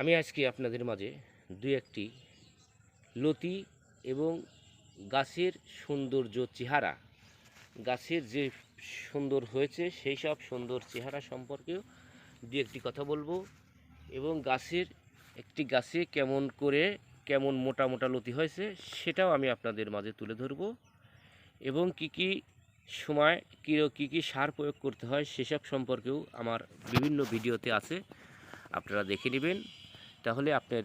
আমি আজকে আপনাদের মাঝে দু একটি লতি এবং গাছের সৌন্দর্য চেহারা, গাছের যে সুন্দর হয়েছে সেই সব সুন্দর চেহারা সম্পর্কেও দু একটি কথা বলব এবং গাছের একটি গাছে কেমন করে কেমন মোটা মোটা লতি হয়েছে সেটাও আমি আপনাদের মাঝে তুলে ধরবো এবং কি কি সময় কী কী কী সার প্রয়োগ করতে হয় সেসব সম্পর্কেও আমার বিভিন্ন ভিডিওতে আছে, আপনারা দেখে নেবেন। তাহলে আপনার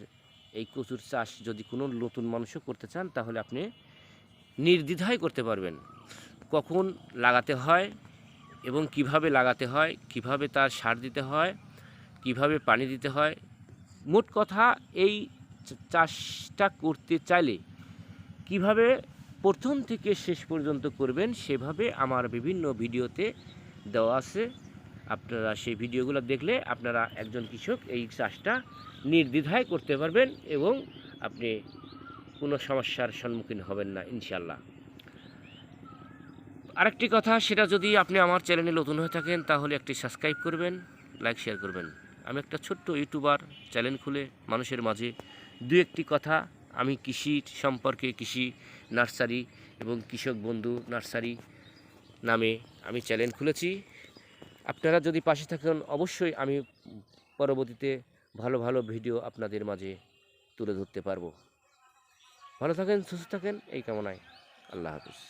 এই কচুর চাষ যদি কোনো নতুন মানুষও করতে চান, তাহলে আপনি নির্দ্বিধায় করতে পারবেন। কখন লাগাতে হয় এবং কীভাবে লাগাতে হয়, কীভাবে তার সার দিতে হয়, কীভাবে পানি দিতে হয়, মোট কথা এই চাষটা করতে চাইলে কীভাবে প্রথম থেকে শেষ পর্যন্ত করবেন, সেভাবে আমার বিভিন্ন ভিডিওতে দেওয়া আছে। আপনারা সেই ভিডিওগুলো দেখলে আপনারা একজন কৃষক এই চাষটা নির্দ্বিধায় করতে পারবেন এবং আপনি কোনো সমস্যার সম্মুখীন হবেন না ইনশাল্লাহ আরেকটি কথা, সেটা যদি আপনি আমার চ্যানেলে নতুন হয়ে থাকেন, তাহলে একটি সাবস্ক্রাইব করবেন, লাইক, শেয়ার করবেন। আমি একটা ছোট্ট ইউটিউবার, চ্যানেল খুলে মানুষের মাঝে দু একটি কথা, আমি কৃষি সম্পর্কে কৃষি নার্সারি এবং কৃষক বন্ধু নার্সারি নামে আমি চ্যানেল খুলেছি। আপনারা যদি পাশে থাকেন, অবশ্যই আমি পরবর্তীতে ভালো ভালো ভিডিও আপনাদের মাঝে তুলে ধরতে পারব। ভালো থাকেন, সুস্থ থাকেন, এই কামনায় আল্লাহ হাফিজ।